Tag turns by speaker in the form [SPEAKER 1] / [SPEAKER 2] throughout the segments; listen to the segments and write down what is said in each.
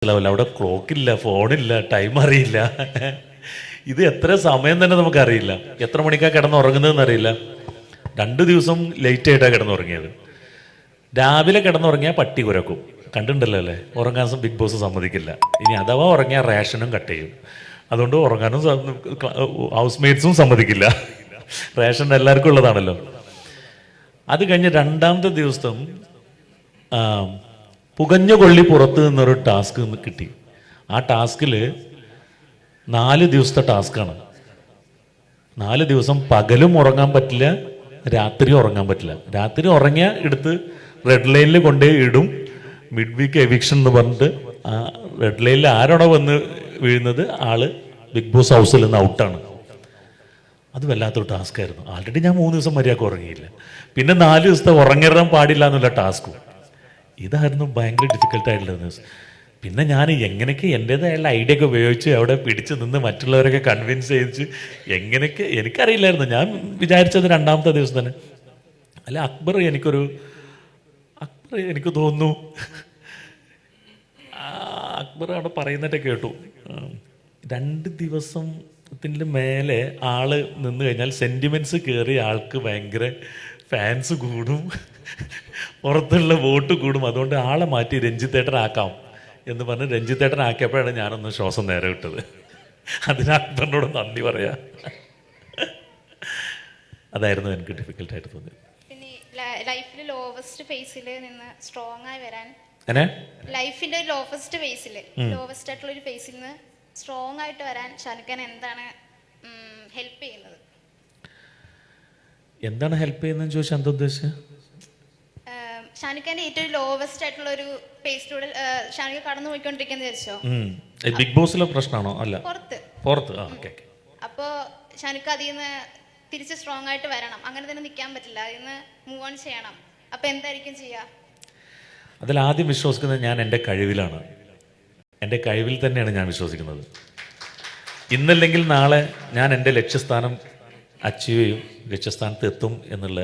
[SPEAKER 1] മനസ്സിലാവില്ല. അവിടെ ക്ലോക്കില്ല ഫോണില്ല ടൈം അറിയില്ല. ഇത് എത്ര സമയം തന്നെ നമുക്കറിയില്ല. എത്ര മണിക്കാണ് കിടന്നുറങ്ങുന്നതെന്ന് അറിയില്ല രണ്ട് ദിവസം ലേറ്റ് ആയിട്ടാണ് കിടന്നുറങ്ങിയത്. രാവിലെ കിടന്നുറങ്ങിയാൽ പട്ടി കുരക്കും. കണ്ടിട്ടുണ്ടല്ലോ അല്ലേ? ഉറങ്ങാൻ ബിഗ് ബോസ് സമ്മതിക്കില്ല. ഇനി അഥവാ ഉറങ്ങിയാൽ റേഷനും കട്ട് ചെയ്യും. അതുകൊണ്ട് ഉറങ്ങാനും ഹൗസ് മേറ്റ്സും സമ്മതിക്കില്ല. റേഷൻ എല്ലാവർക്കും ഉള്ളതാണല്ലോ. അത് കഴിഞ്ഞ് രണ്ടാമത്തെ ദിവസം പുകഞ്ഞ കൊള്ളി പുറത്ത് നിന്നൊരു ടാസ്ക് കിട്ടി. ആ ടാസ്കിൽ നാല് ദിവസത്തെ ടാസ്ക്കാണ്. നാല് ദിവസം പകലും ഉറങ്ങാൻ പറ്റില്ല രാത്രി ഉറങ്ങാൻ പറ്റില്ല. രാത്രി ഉറങ്ങിയ എടുത്ത് റെഡ് ലൈനിൽ കൊണ്ടേ ഇടും. മിഡ് വീക്ക് എവിക്ഷൻ എന്ന് പറഞ്ഞിട്ട് ആ റെഡ് ലൈനിൽ ആരാണോ വന്ന് വീഴുന്നത്? ആൾ ബിഗ് ബോസ് ഹൗസിൽ നിന്ന് ഔട്ടാണ് അത് വല്ലാത്തൊരു ടാസ്ക് ആയിരുന്നു ആൾറെഡി ഞാൻ മൂന്ന് ദിവസം മര്യാദയ്ക്ക് ഉറങ്ങിയില്ല. പിന്നെ നാല് ദിവസത്തെ ഉറങ്ങിടാൻ പാടില്ല എന്നുള്ള ടാസ്കും ഇതായിരുന്നു ഭയങ്കര ഡിഫിക്കൽട്ട് ആയിട്ടുള്ള ദിവസം പിന്നെ ഞാൻ എങ്ങനെയൊക്കെ എന്റെതായുള്ള ഐഡിയ ഒക്കെ ഉപയോഗിച്ച് അവിടെ പിടിച്ച് നിന്ന് മറ്റുള്ളവരൊക്കെ കൺവിൻസ് ചെയ്യിച്ച് എങ്ങനെയൊക്കെ എനിക്കറിയില്ലായിരുന്നു. ഞാൻ വിചാരിച്ചത് രണ്ടാമത്തെ ദിവസം തന്നെ. അല്ല അക്ബർ എനിക്കൊരു അക്ബർ എനിക്ക് തോന്നുന്നു അക്ബർ അവിടെ പറയുന്നതൊക്കെ കേട്ടു. രണ്ട് ദിവസത്തിന് മേലെ ആൾ നിന്ന് കഴിഞ്ഞാൽ സെന്റിമെന്റ്സ് കയറി ആൾക്ക് ഭയങ്കര ഫാൻസ് കൂടും. പുറത്തുള്ള വോട്ട് കൂടും. അതുകൊണ്ട് ആളെ മാറ്റി രഞ്ജിത്തേട്ടനാക്കാം എന്ന് പറഞ്ഞ് രഞ്ജിത്തേട്ടനാക്കിയപ്പോഴാണ് ഞാനൊന്ന് ശ്വാസം നേരെ വിട്ടത്. അതിന് അക്ബറിനോട് നന്ദി പറയാ. അതായിരുന്നു എനിക്ക് ഡിഫിക്കൽട്ടായിട്ട് തോന്നിയത്.
[SPEAKER 2] ലൈഫിൽ ലോവസ്റ്റ് ഫേസിൽ നിന്ന് സ്ട്രോങ് ആയി വരാൻ. ലൈഫിന്റെ ലോവസ്റ്റ് ഫേസിൽ ലോവസ്റ്റ് ആയിട്ടുള്ള ഒരു ഫേസിൽ നിന്ന് സ്ട്രോങ് ആയിട്ട് വരാൻ ഷാനുഖാൻ എന്താണ് ഹെൽപ്പ് ചെയ്യുന്നത്?
[SPEAKER 1] എന്താണ് ഹെൽപ്പ് ചെയ്യുന്നതെന്ന് ചോദിച്ചാൽ എന്താ ഉദ്ദേശിച്ചത്
[SPEAKER 2] ഷാനുഖാന്റെ ഏറ്റവും ലോവസ്റ്റ് ആയിട്ടുള്ള ഒരു പേസ്റ്റിലൂടെ ഷാനുഖ കടന്നു പോയിക്കൊണ്ടിരിക്കുന്ന വിചാരിച്ചോ?
[SPEAKER 1] ബിഗ് ബോസിലെ പ്രശ്നമാണോ? അല്ല.
[SPEAKER 2] പുറത്ത്.
[SPEAKER 1] പുറത്ത്.
[SPEAKER 2] അപ്പോ ഷാനുഖ അതിൽ നിന്ന് തിരിച്ച് സ്ട്രോങ് ആയിട്ട് വരണം. അങ്ങനെ തന്നെ നിൽക്കാൻ പറ്റില്ല. അതിൽ നിന്ന് മൂവ് ഓൺ ചെയ്യണം. അപ്പൊ എന്തായിരിക്കും ചെയ്യാ?
[SPEAKER 1] അതിൽ ആദ്യം വിശ്വസിക്കുന്നത് ഞാൻ എന്റെ കഴിവിലാണ്. എന്റെ കഴിവിൽ തന്നെയാണ് ഞാൻ വിശ്വസിക്കുന്നത്. ഇന്നല്ലെങ്കിൽ നാളെ ഞാൻ എന്റെ ലക്ഷ്യസ്ഥാനം അച്ചീവ് ചെയ്യും ലക്ഷ്യസ്ഥാനത്ത് എത്തും എന്നുള്ള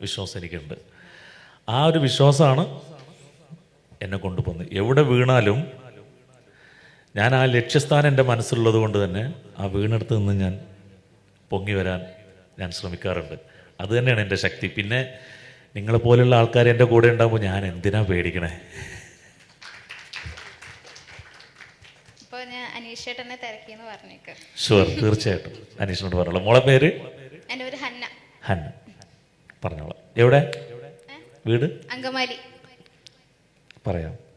[SPEAKER 1] വിശ്വാസം എനിക്കുണ്ട്. ആ ഒരു വിശ്വാസമാണ് എന്നെ കൊണ്ടുപോകുന്നത്. എവിടെ വീണാലും ഞാൻ ആ ലക്ഷ്യസ്ഥാനം എന്റെ മനസ്സിലുള്ളത് കൊണ്ട് തന്നെ ആ വീണെടുത്ത് നിന്ന് ഞാൻ പൊങ്ങി വരാൻ ഞാൻ ശ്രമിക്കാറുണ്ട്. അത് തന്നെയാണ് എന്റെ ശക്തി. പിന്നെ നിങ്ങളെ പോലെയുള്ള ആൾക്കാർ എന്റെ കൂടെ ഉണ്ടാകുമ്പോൾ ഞാൻ എന്തിനാ പേടിക്കണേ?
[SPEAKER 2] അനീഷേട്ടനെ തിരക്കിയെന്ന് പറഞ്ഞേക്ക്.
[SPEAKER 1] ഷുവർ തീർച്ചയായിട്ടും. അനീഷിനോട് പറഞ്ഞോളാം മോളെ പേര്?
[SPEAKER 2] എന്റെ ഒരു ഹന്ന.
[SPEAKER 1] ഹന്ന. പറഞ്ഞോളാം. എവിടെ? വീട്?
[SPEAKER 2] അങ്കമാലി.
[SPEAKER 1] പറയാം.